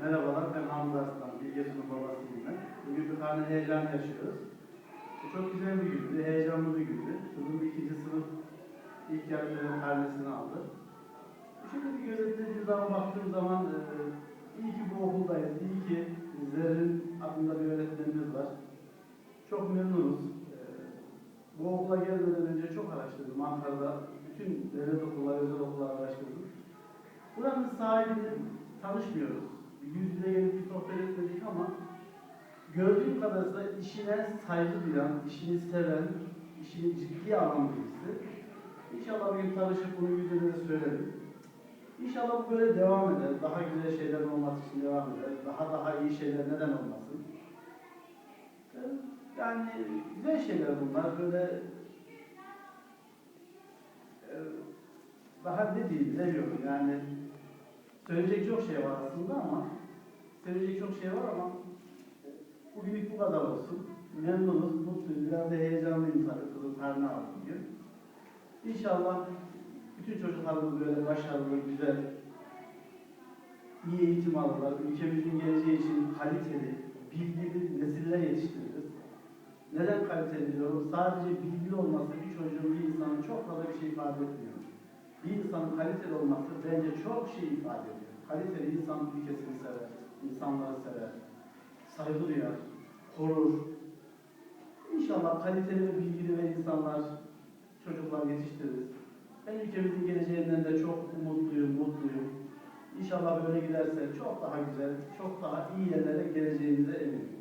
Merhabalar, ben Hamza Arslan, Bilgesun'un babasıyım ben. Bugün bir tane heyecan yaşıyoruz. Bu çok güzel bir gündü, heyecanlı bir gündü. Kızım ikinci sınıf ilk yarı karnesini aldı. Şöyle bir gözetlediğim zaman baktığım zaman e, iyi ki bu okuldayız, iyi ki Zerrin adında bir öğretmenimiz var. Çok memnunuz. E, bu okula gelmeden önce çok araştırdım. Ankara'da bütün devlet okulları, özel okulları araştırdım. Buranın sahibini tanışmıyoruz. Bir yüz yüze gelip bir sohbet etmedik ama gördüğüm kadarıyla işine saygı duyan, işini seven, işini ciddiye alan birisi. İnşallah bir gün tanışıp bunu yüz yüze de söylerim. İnşallah böyle devam eder. Daha güzel şeyler olması için devam eder. Daha daha iyi şeyler neden olmasın. Yani güzel şeyler bunlar. Böyle e, daha ne diyeyim bilemiyorum yani söyleyecek çok şey var aslında ama söyleyecek çok şey var ama bugünlük bu kadar olsun. Memnunuz, mutluyuz. Biraz da heyecanlıyım tabii kızım karnı aldı. İnşallah bütün çocuklarımız böyle başarılı, güzel, iyi eğitim alırlar. Ülkemizin geleceği için kaliteli, bilgili nesiller yetiştiririz. Neden kaliteli diyorum? Sadece bilgili olması bir çocuğun, bir insanın çok fazla bir şey ifade etmiyor. Bir insanın kaliteli olması bence çok şey ifade ediyor. Kaliteli insan ülkesini sever, insanları sever, saygı duyar, korur. İnşallah kaliteli ve bilgili ve insanlar, çocuklar yetiştiririz. Ben ülkemizin geleceğinden de çok umutluyum, mutluyum. İnşallah böyle giderse çok daha güzel, çok daha iyi yerlere geleceğimize eminim.